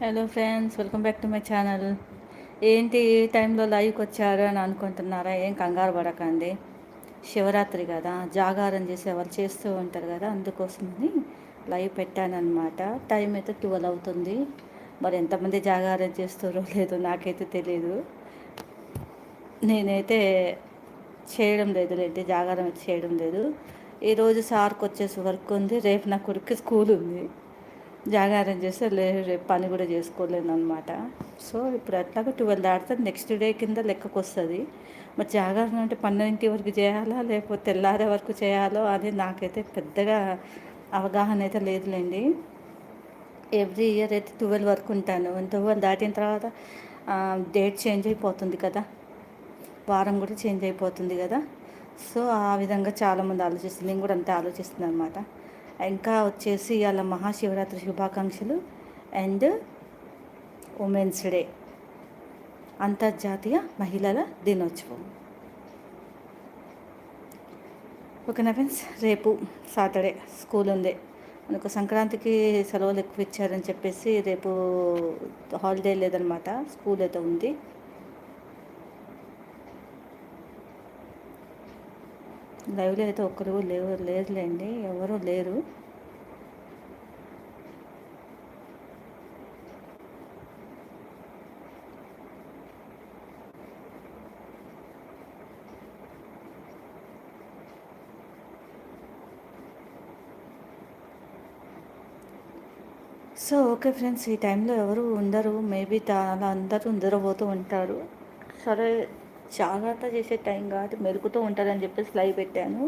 Hello friends welcome back to my channel ఏంటి ఈ టైంలో లైవ్కి వచ్చారు అని అనుకుంటున్నారా? ఏం కంగారు పడకండి. శివరాత్రి కదా జాగారం చేసే వాళ్ళు చేస్తూ ఉంటారు కదా అందుకోసమని లైవ్ పెట్టానమాట టైం అయితే ట్వెల్వ్ అవుతుంది. మరి ఎంతమంది జాగారం చేస్తారో లేదో నాకైతే తెలియదు నేనైతే చేయడం లేదు లేండి జాగారం అయితే చేయడం లేదు. ఈరోజు సార్కి వచ్చేసి వర్క్ ఉంది రేపు నా కొడుకు స్కూల్ ఉంది. జాగారం చేస్తే లే రేపు పని కూడా చేసుకోలేను అనమాట సో ఇప్పుడు అట్లాగా ట్వెల్వ్ దాటితే నెక్స్ట్ డే కింద లెక్కకు వస్తుంది మరి జాగారం అంటే పన్నెండింటి వరకు చేయాలా? లేకపోతే తెల్లారే వరకు చేయాలో అది నాకైతే పెద్దగా అవగాహన అయితే లేదులేండి. ఎవ్రీ ఇయర్ అయితే ట్వెల్వ్ వరకు ఉంటాను. ట్వెల్వ్ దాటిన తర్వాత డేట్ చేంజ్ అయిపోతుంది కదా. వారం కూడా చేంజ్ అయిపోతుంది కదా. సో ఆ విధంగా చాలామంది ఆలోచిస్తుంది నేను కూడా అంతే ఆలోచిస్తున్నాను అనమాట ఇంకా వచ్చేసి ఇవాళ మహాశివరాత్రి శుభాకాంక్షలు అండ్ ఉమెన్స్ డే అంతర్జాతీయ మహిళల దినోత్సవం. ఓకేనా ఫ్రెండ్స్? రేపు సాటర్డే స్కూల్ ఉంది. మనకు సంక్రాంతికి సెలవులు ఎక్కువ ఇచ్చారని చెప్పేసి రేపు హాలిడే లేదనమాట. స్కూల్ అయితే ఉంది. లైవ్లో అయితే ఒక్కరు లేవు లేదులేండి. ఎవరు లేరు. సో ఓకే ఫ్రెండ్స్ ఈ టైంలో ఎవరు ఉండరు. మేబీ అలా అందరూ నిద్రపోతూ ఉంటారు. సరే జాగ్రత్త చేసే టైం కాదు మెరుగుతూ ఉంటారని చెప్పేసి లైవ్ పెట్టాను.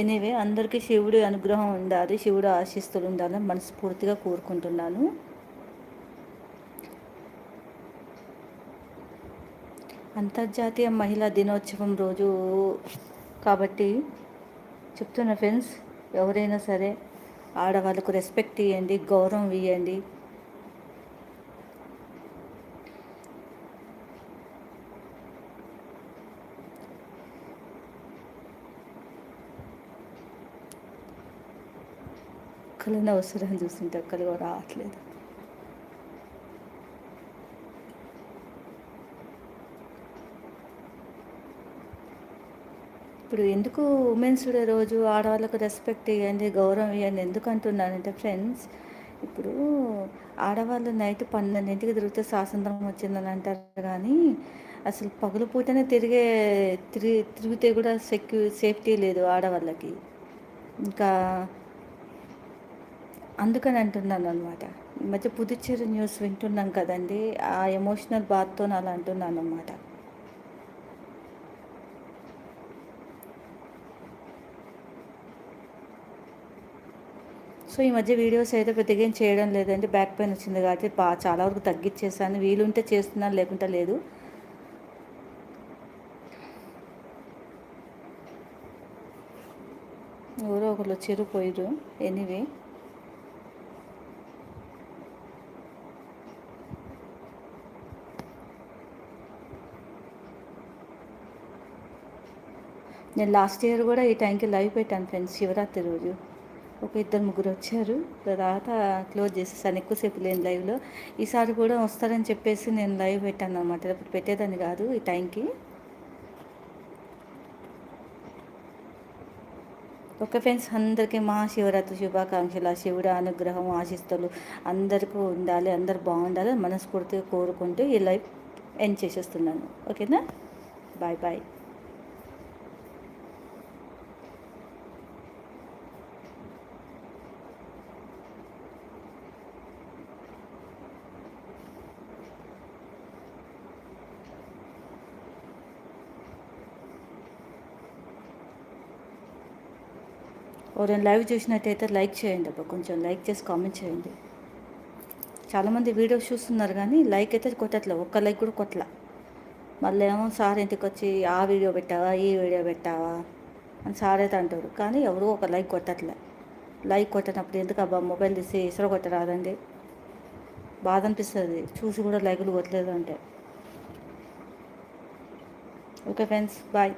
ఎనీవే అందరికీ శివుడి అనుగ్రహం ఉండాలి శివుడు ఆశిస్తులు ఉండాలని మనస్ఫూర్తిగా కోరుకుంటున్నాను. అంతర్జాతీయ మహిళా దినోత్సవం రోజు కాబట్టి చెప్తున్న ఫ్రెండ్స్ ఎవరైనా సరే ఆడవాళ్ళకు రెస్పెక్ట్ ఇవ్వండి గౌరవం ఇవ్వండి ఒక్కళ్ళని అవసరం చూస్తుంటే ఒక్కరు కూడా రావట్లేదు. ఇప్పుడు ఎందుకు ఉమెన్స్ డే రోజు ఆడవాళ్ళకు రెస్పెక్ట్ ఇవ్వండి గౌరవం ఇవ్వండి ఎందుకు అంటున్నానంటే ఫ్రెండ్స్ ఇప్పుడు ఆడవాళ్ళు నైట్ పన్నెండింటికి తిరిగితే స్వాతంత్రం వచ్చిందని అంటారు కానీ అసలు పగులు పూటనే తిరిగే తిరిగి తిరిగితే కూడా సెక్యూ సేఫ్టీ లేదు ఆడవాళ్ళకి. ఇంకా అందుకని అంటున్నాను అనమాట ఈ మధ్య పుదుచ్చేరి న్యూస్ వింటున్నాం కదండి ఆ ఎమోషనల్ బాధతో అలా అంటున్నాను అనమాట సో ఈ మధ్య వీడియోస్ అయితే పెద్దగా ఏం చేయడం లేదండి. బ్యాక్ పెయిన్ వచ్చింది కాబట్టి బా చాలా వరకు తగ్గించేసాను వీలుంటే చేస్తున్నాను లేకుంటే లేదు. ఎవరో ఒకరు వచ్చారు పోయారు ఎనీవే. నేను లాస్ట్ ఇయర్ కూడా ఈ టైంకి లైవ్ పెట్టాను ఫ్రెండ్స్ శివరాత్రి రోజు. ఒక ఇద్దరు ముగ్గురు వచ్చారు. తర్వాత క్లోజ్ చేసేసాను. ఎక్కువసేపు లేని లైవ్లో. ఈసారి కూడా వస్తారని చెప్పేసి నేను లైవ్ పెట్టాను అనమాట ఇప్పుడు పెట్టేదాన్ని కాదు ఈ టైంకి. ఓకే ఫ్రెండ్స్ అందరికీ మా శివరాత్రి శుభాకాంక్షలు. శివుడు అనుగ్రహం ఆశిస్తులు అందరికీ ఉండాలి అందరు బాగుండాలి మనస్ఫూర్తిగా కోరుకుంటూ ఈ లైవ్ ఎండ్ చేసేస్తున్నాను. ఓకేనా? Bye bye. ఎవరైనా లైవ్ చూసినట్టయితే లైక్ చేయండి అబ్బా. కొంచెం లైక్ చేసి కామెంట్ చేయండి. చాలామంది వీడియోస్ చూస్తున్నారు కానీ లైక్ అయితే కొట్టట్లే. ఒక్క లైక్ కూడా కొట్టలే. మళ్ళీ ఏమో సార్ ఇంటికి వచ్చి ఆ వీడియో పెట్టావా? ఈ వీడియో పెట్టావా? అని సార్ అయితే అంటారు. కానీ ఎవరు ఒక లైక్ కొట్టట్లే. లైక్ కొట్టినప్పుడు ఎందుకు అబ్బా? మొబైల్ తీసి ఇసురు కొట్టరాదండి? బాధ అనిపిస్తుంది. చూసి కూడా లైకులు కొట్టలేదు అంటే. Okay friends bye.